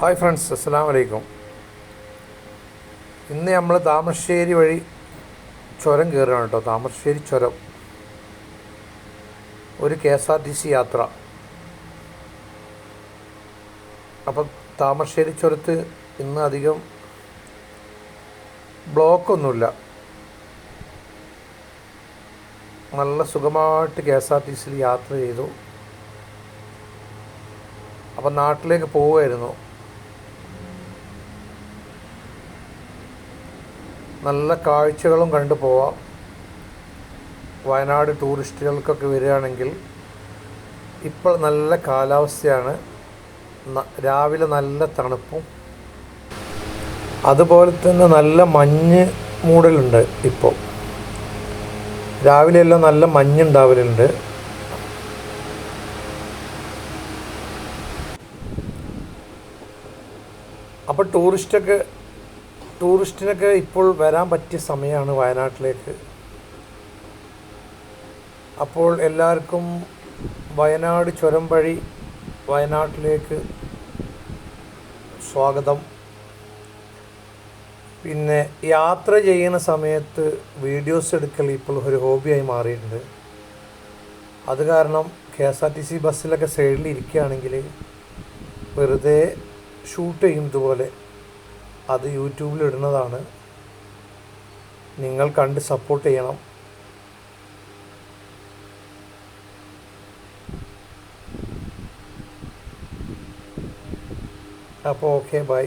Hi friends അസ്സാം വലൈക്കും ഇന്ന് നമ്മൾ താമരശ്ശേരി വഴി ചുരം കയറുകയാണ് കേട്ടോ. താമരശ്ശേരി ചുരം. ഒരു K S R T C യാത്ര. അപ്പം താമരശ്ശേരി ചുരത്ത് ഇന്ന് അധികം ബ്ലോക്കൊന്നുമില്ല. നല്ല സുഖമായിട്ട് കെ എസ് ആർ ടി സിയിൽ യാത്ര ചെയ്തു. അപ്പം നാട്ടിലേക്ക് പോവുമായിരുന്നു നല്ല കാഴ്ചകളും കണ്ടു പോവാം. വയനാട് ടൂറിസ്റ്റുകൾക്കൊക്കെ വരികയാണെങ്കിൽ ഇപ്പോൾ നല്ല കാലാവസ്ഥയാണ്. രാവിലെ നല്ല തണുപ്പും. അതുപോലെ തന്നെ നല്ല മഞ്ഞ് മൂടലുണ്ട് ഇപ്പോൾ. രാവിലെയെല്ലാം നല്ല മഞ്ഞുണ്ടാവലുണ്ട്. അപ്പോൾ ടൂറിസ്റ്റൊക്കെ ടൂറിസ്റ്റിനൊക്കെ ഇപ്പോൾ വരാൻ പറ്റിയ സമയമാണ് വയനാട്ടിലേക്ക്. അപ്പോൾ എല്ലാവർക്കും വയനാട് ചുരം വഴി വയനാട്ടിലേക്ക് സ്വാഗതം. പിന്നെ യാത്ര ചെയ്യുന്ന സമയത്ത് വീഡിയോസ് എടുക്കൽ ഇപ്പോൾ ഒരു ഹോബിയായി മാറിയിട്ടുണ്ട്. അത് കാരണം K S R T C ബസ്സിലൊക്കെ സൈഡിൽ ഇരിക്കുകയാണെങ്കിൽ വെറുതെ ഷൂട്ട് ചെയ്യും ഇതുപോലെ. അത് യൂട്യൂബിൽ ഇടുന്നതാണ്. നിങ്ങൾ കണ്ട് സപ്പോർട്ട് ചെയ്യണം. അപ്പോൾ ഓക്കെ ബൈ